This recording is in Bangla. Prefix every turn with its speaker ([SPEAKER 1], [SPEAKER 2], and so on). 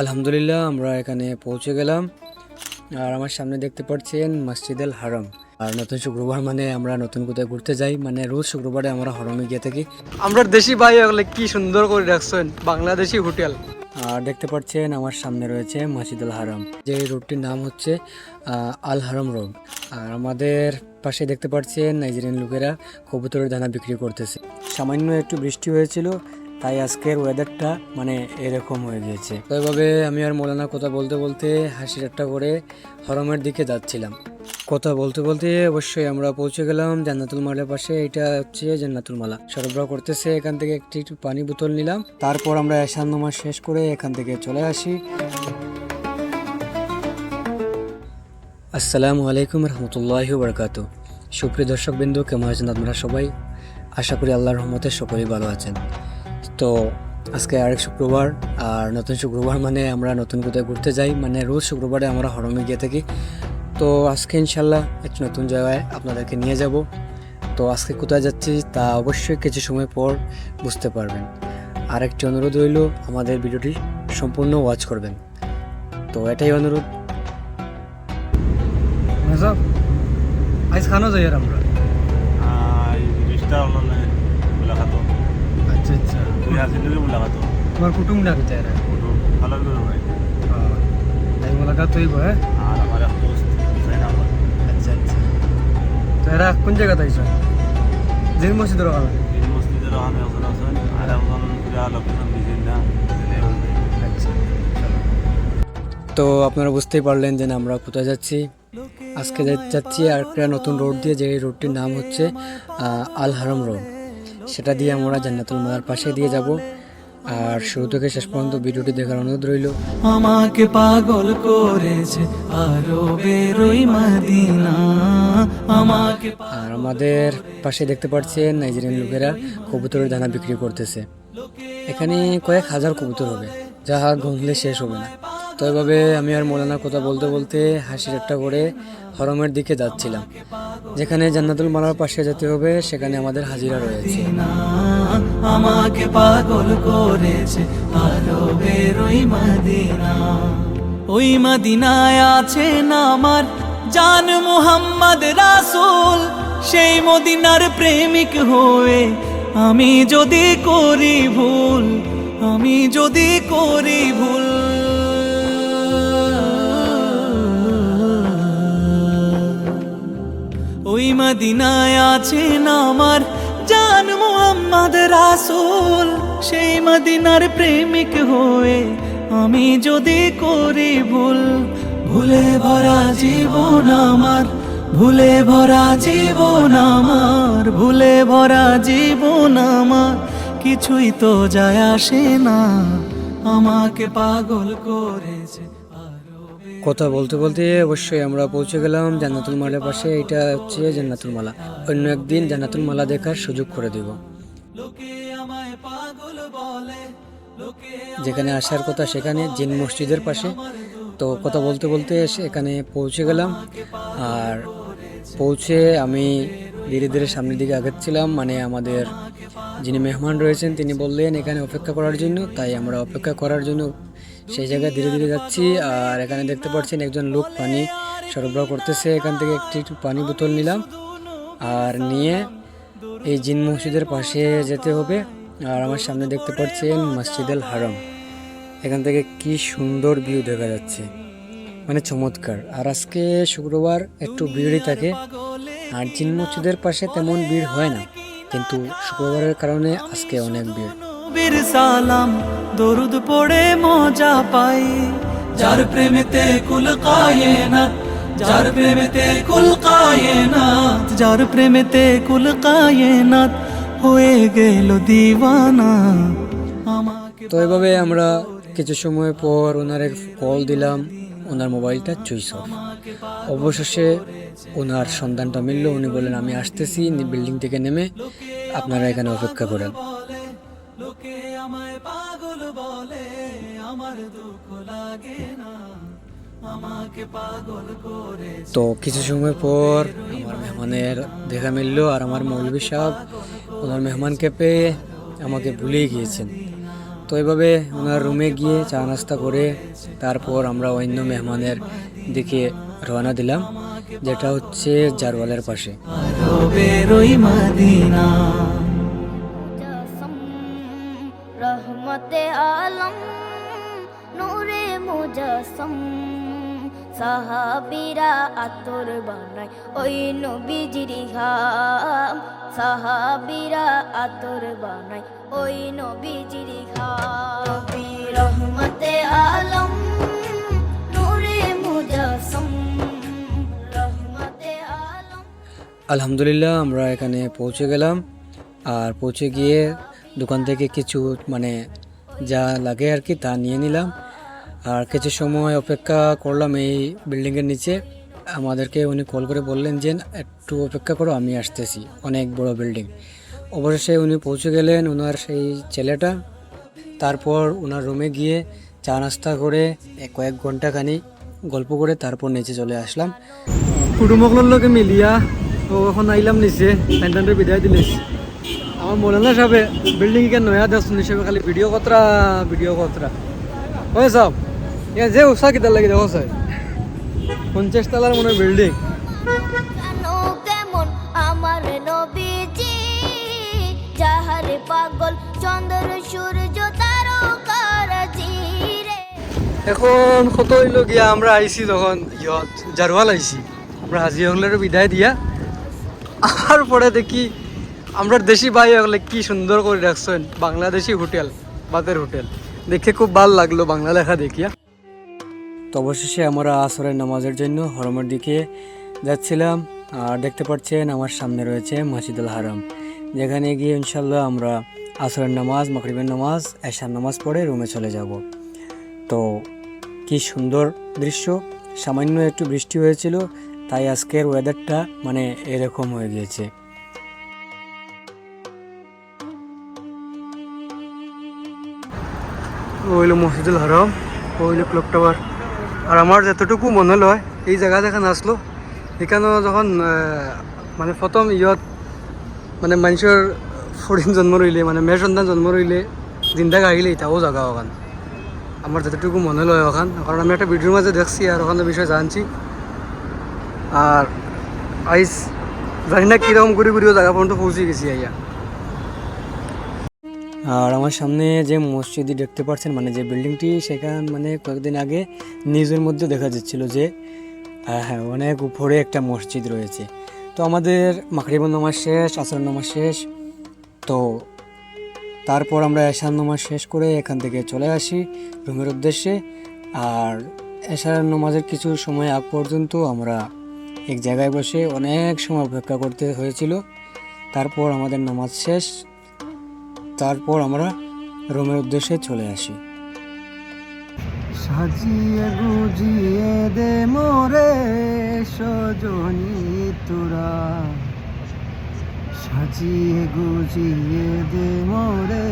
[SPEAKER 1] আলহামদুলিল্লাহ আমরা এখানে পৌঁছে গেলাম। আর আমার সামনে দেখতে পাচ্ছেন মসজিদ আল হারাম। আর নতুন শুক্রবার মানে আমরা নতুন কোথায় ঘুরতে যাই মানে রোজ শুক্রবারে আমরা হরমে গিয়ে থাকি।
[SPEAKER 2] আমরা দেশি ভাই ওগুলো কি সুন্দর করে রাখছেন বাংলাদেশি হোটেল।
[SPEAKER 1] আর দেখতে পাচ্ছেন আমার সামনে রয়েছে মসজিদ আল হারাম যে রোডটির নাম হচ্ছে আল হারাম রোড। আর আমাদের পাশে দেখতে পাচ্ছেন নাইজেরিয়ান লোকেরা কবুতরের দানা বিক্রি করতেছে। সামান্য একটু বৃষ্টি হয়েছিল তাই আজকের ওয়েদারটা মানে এরকম হয়ে গিয়েছে। এভাবে আমি আর মৌলানা কথা বলতে বলতে হাসির একটা করে হরমের দিকে যাচ্ছিলাম। কথা বলতে বলতে অবশ্যই আমরা পৌঁছে গেলাম জান্নাতুল মালার পাশে। এটা হচ্ছে জান্নাতুল মালা। সরবরাহ করতেছে এখান থেকে একটি পানি বোতল নিলাম। তারপর আমরা এশান নামাজ শেষ করে এখান থেকে চলে আসি। আসসালামু আলাইকুম রহমতুল্লাহ বরকাত সুপ্রিয় দর্শক বিন্দু কেমন আছেন আপনারা সবাই? আশা করি আল্লাহর রহমতে সকলেই ভালো আছেন। তো আজকে আরেক শুক্রবার আর নতুন শুক্রবার মানে আমরা নতুন কোথায় ঘুরতে যাই মানে রোজ শুক্রবারে আমরা হরমে গিয়ে থাকি। তো আজকে ইনশাল্লাহ একটি নতুন জায়গায় আপনাদেরকে নিয়ে যাব। তো আজকে কোথায় যাচ্ছি তা অবশ্যই কিছু সময় পর বুঝতে পারবেন। আর একটি অনুরোধ রইল আমাদের ভিডিওটি সম্পূর্ণ ওয়াচ করবেন। তো এটাই অনুরোধ।
[SPEAKER 2] সব আজ খানো যাই আর আমরা। আচ্ছা ওনানে এরা কোন জায়গা জিন
[SPEAKER 3] আছেন। আর পুরা না
[SPEAKER 2] আচ্ছা
[SPEAKER 1] তো আপনারা বুঝতেই পারলেন যে আমরা কোথায় যাচ্ছি। আজকে যাচ্ছি আর একটা নতুন রোড দিয়ে যে রোডটির নাম হচ্ছে আল হারাম রোড। সেটা দিয়ে আমরা জান্নাতুল মালার পাশে দিয়ে যাব। আর শুরু থেকে শেষ পর্যন্ত ভিডিওটি দেখার অনুরোধ রইল।
[SPEAKER 4] আমাকে পাগল করেছে আরও বেরোই মদিনা। আমাকে
[SPEAKER 1] আর আমাদের পাশে দেখতে পাচ্ছেন নাইজেরিয়ান লোকেরা কবুতরের দানা বিক্রি করতেছে। এখানে কয়েক হাজার কবুতর হবে। যাহা গন্ধলে শেষ হবে না। তো এভাবে আমি আর মৌলানা কথা বলতে বলতে হাসির একটা করে হরমের দিকে যাচ্ছিলাম। যেখানে জান্নাতুল মালার পাশে যেতে হবে, সেখানে আমাদের হাজিরা রয়েছে।
[SPEAKER 4] আমাকে পাগল করেছে আরও বেরোই মদিনা। ওই মদিনায় আমার জান মুহাম্মদ রাসূল? সেই মদিনার প্রেমিক হয়ে আমি যদি করি ভুল, আমি যদি করি ভুল। ওই মদিনায় আছেন আমার জান মুহাম্মদ রাসূল। সেই মদিনার প্রেমিক হয়ে আমি যদি করি ভুল, ভুলে ভরা জীবন আমার, ভুলে ভরা জীবন আমার, ভুলে ভরা জীবন আমার। কিছুই তো যায় আসে না, আমাকে পাগল করেছে।
[SPEAKER 1] কথা বলতে বলতে অবশ্যই আমরা পৌঁছে গেলাম জান্নাতুল মালার পাশে। এটা হচ্ছে জান্নাতুল মালা। অন্য একদিন জান্নাতুল মালা দেখার সুযোগ করে দেব। যেখানে আসার কথা সেখানে জিন মসজিদের পাশে। তো কথা বলতে বলতে এখানে পৌঁছে গেলাম। আর পৌঁছে আমি ধীরে ধীরে সামনের দিকে আগাচ্ছিলাম। মানে আমাদের যিনি মেহমান রয়েছেন তিনি বললেন এখানে অপেক্ষা করার জন্য। তাই আমরা অপেক্ষা করার জন্য সেই জায়গায় ধীরে ধীরে যাচ্ছি, আর এখানে দেখতে পাচ্ছেন একজন লোক পানি সরবরাহ করতেছে। এখান থেকে একটি একটু পানি বোতল নিলাম, আর নিয়ে এই জিন মসজিদের পাশে যেতে হবে। আর আমার সামনে দেখতে পাচ্ছেন মসজিদ আল হারাম। এখান থেকে কি সুন্দর ভিউ দেখা যাচ্ছে। মানে চমৎকার। আর আজকে শুক্রবার একটু ভিড়ই থাকে, আর জিন মসজিদের পাশে তেমন ভিড় হয় না। কিন্তু শুক্রবারের কারণে আজকে অনেক ভিড়।
[SPEAKER 4] নবীর সালাম, দরুদ পড়ে মজা পাই। যার প্রেমেতে কুল কায়না যার প্রেমেতে কুল কায়না যার প্রেমেতে কুল কায়না হয়ে গেল দিওয়ানা।
[SPEAKER 1] তো এভাবে আমরা কিছু সময় পর ওনার কল দিলাম, ওনার মোবাইলটা চুইস অফ। অবশেষে ওনার সন্ধানটা মিলল, উনি বললেন, আমি আসতেছি, বিল্ডিং থেকে নেমে আপনারা এখানে অপেক্ষা করেন।
[SPEAKER 4] দুঃখ লাগে না আমাকে পাগল করেছে।
[SPEAKER 1] তো কিছু সময় পর আমার মেহমানের দেখা মিলল আর আমার মৌলভী সাহেব ওনার মেহমানকে পেয়ে আমাকে ভুলেই গিয়েছেন। তো এভাবে ওনার রুমে গিয়ে চা নাস্তা করে তারপর আমরা অন্য মেহমানের দিকে রওনা দিলাম যেটা হচ্ছে জারওয়ালের পাশে।
[SPEAKER 5] মুজাসম সাহাবিরা আতর বানায়, ওই নবীজির ঘাম। সাহাবিরা আতর বানায়, ওই নবীজির মুজাসম। আলম।
[SPEAKER 1] আলহামদুলিল্লাহ, আমরা এখানে পৌঁছে গেলাম। আর পৌঁছে গিয়ে দোকান থেকে কিছু মানে যা লাগে আর কি তা নিয়ে নিলাম। আর কিছু সময় অপেক্ষা করলাম এই বিল্ডিংয়ের নিচে। আমাদেরকে উনি কল করে বললেন যে, একটু অপেক্ষা করো, আমি আসতেছি। অনেক বড় বিল্ডিং। অবশেষে উনি পৌঁছে গেলেন ওনার সেই ছেলেটা। তারপর ওনার রুমে গিয়ে চা নাস্তা করে কয়েক ঘণ্টা খানি গল্প করে তারপর নিচে চলে আসলাম।
[SPEAKER 2] কুটুমকলোর লগে মিলিয়া তো এখন আইলাম নিচে টাইনটানটা বিদায় দিলিস আমার মৌলানা সাহেবে বিল্ডিং কেন নয়া দেখুন হিসেবে খালি ভিডিও কতরা ভিডিও কতরা। হয় সব যে উষা কিতার লাগে দেখো স্যার পঞ্চাশ তলার মনে বিল্ডিং
[SPEAKER 5] কেমন আমার নবীজি যাহারে পাগল চন্দ্র সূর্য
[SPEAKER 2] এখন কত হইল গিয়া আমরা আইছি যখন ইয়ত জারওয়াল আইছি। আমরা হাজি হলের বিদায় দিয়া। আর পরে দেখি আমরা দেশি ভাই হলে কি সুন্দর করে রাখছেন বাংলাদেশি হোটেল বাতের হোটেল। দেখে খুব ভালো লাগল বাংলা লেখা দেখিয়া।
[SPEAKER 1] তো অবশেষে আমরা আসরের নামাজের জন্য হরমের দিকে যাচ্ছিলাম, আর দেখতে পাচ্ছেন আমার সামনে রয়েছে মসজিদুল হারাম। যেখানে গিয়ে ইনশাল্লাহ আমরা আসরের নামাজ মাকরিবের নামাজ, এশার নামাজ পড়ে রুমে চলে যাব। তো কি সুন্দর দৃশ্য। সামান্য একটু বৃষ্টি হয়েছিল, তাই আজকের ওয়েদারটা মানে এরকম হয়ে গিয়েছে।
[SPEAKER 2] ও হইল মসজিদুল হারাম, ও হইল ক্লক টাওয়ার। আর আমার যতটুকু মনে লয়, এই জায়গা যেখানে আসলো এখানেও যখন মানে প্রথম ইয়ত মানে মানুষের ফরিন জন্ম রইলে মানে মেয়ের সন্তান জন্ম রইলে জিন্দাগ আহিলে এটাও জায়গা ওখান আমার যতটুকু মনে লয় ওখান কারণ আমি একটা ভিডিওর মাঝে দেখছি আর ওখানে বিষয়ে জানছি। আর আইস জানি না কীরকম ঘুরি ঘুরিও জায়গা পর্যন্ত পৌঁছে গেছি আইয়া।
[SPEAKER 1] আর আমার সামনে যে মসজিদটি দেখতে পাচ্ছেন মানে যে বিল্ডিংটি, সেখান মানে কয়েকদিন আগে নিউজের মধ্যে দেখা যাচ্ছিল যে হ্যাঁ অনেক উপরে একটা মসজিদ রয়েছে। তো আমাদের মাকরিবুল নামাজ শেষ আসর নামাজ শেষ। তো তারপর আমরা এশার নামাজ শেষ করে এখান থেকে চলে আসি রুমের উদ্দেশ্যে। আর এশার নামাজের কিছু সময় আগ পর্যন্ত আমরা এক জায়গায় বসে অনেক সময় অপেক্ষা করতে হয়েছিল। তারপর আমাদের নামাজ শেষ। তারপর আমরা রোমের উদ্দেশ্যে চলে আসি।
[SPEAKER 2] সাজিয়ে গুজিয়ে দে মোরে সজনী তোরা। সাজিয়ে গুজিয়ে দে মোরে